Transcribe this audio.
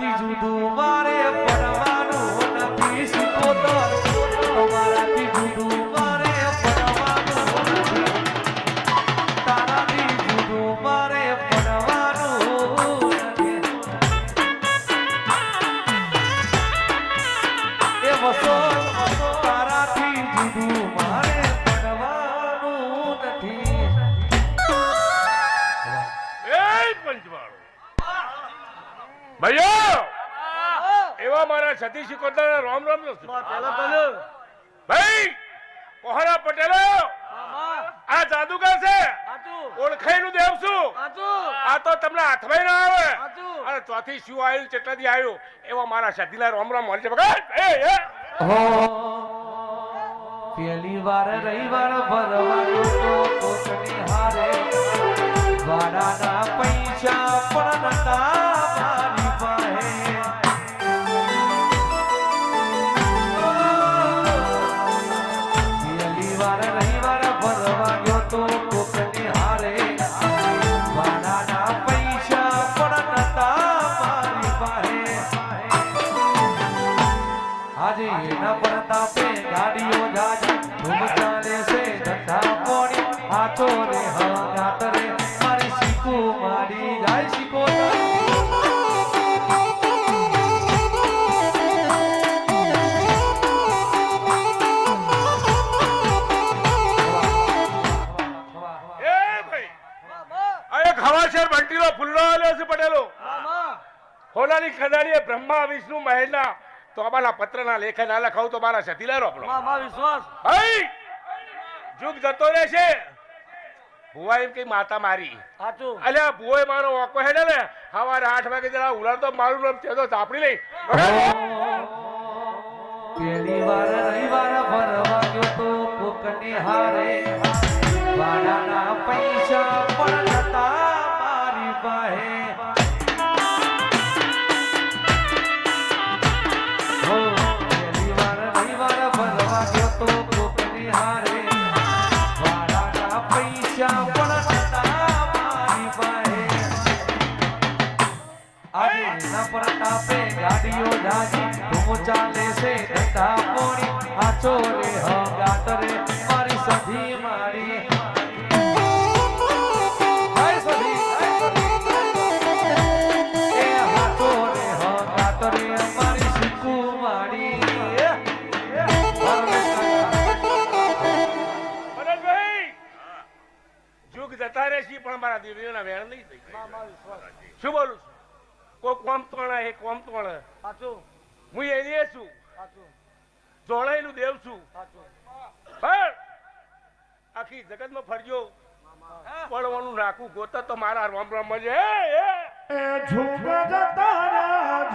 Te ભાઈઓ! એવા મારા સતી શિકોતર રામ રામ ભાઈ કોહરા પટેલો આ જાદુગર છે. નું દેવ છું. આ તો તમને હાથમાં ના આવે. અને ચોથી શું આવ્યું ચેટલાથી આવ્યું એવા મારા સતીલા રામ રામ મળી છે. ભગત એ એ. પેલી વાર રવિવાર ભરવાનો આજે એના પ્રતાપે ગાડીઓ જાજી ધૂમ ચાલે છે ધંધા પોણી હાથો રે હંગાત રે મારી શીકુ મારી જાય શીકો એ ભાઈ આ એક હવાશેર બંટીલો ફુલ્લો આલ્યો છે પટેલો ખોલાની ખદાડીએ બ્રહ્મા વિષ્ણુ મહેશના તોબાના પત્રના લેખે ના લખાવું તો મારા સતીલા રોપલો આપણો વિશ્વાસ. જુગ જતો રહેશે ભુવા એમ કઈ માતા મારી. અલ્યા ભુવોએ મારો ઓકો હેડે ને સવારે આઠ વાગે જરા ઉલાડ તો મારું નામ છે તો ચાપડી લઈ. પેલી વાર રવિવાર ભરવા ગયો તો કોકની હારે. વાડાના પૈસા પણ ગાડીઓ જાજી ધૂમ ચાલે છે ધંધા પોણી આચો રે હગાત જતા રહેશે પણ મારા દેવીઓના વેણ નહીં થઈ શું બોલું છું? કોઈ કોમ તોણા એ કોમ તોણા. સાચું. હું એની છું. સાચું. જોડાયેલું દેવ છું. પણ આખી જગતમાં ફરજો. પડવાનું રાખું. ગોત તો મારા રામ રામ જ. એ એ ઝુક જતા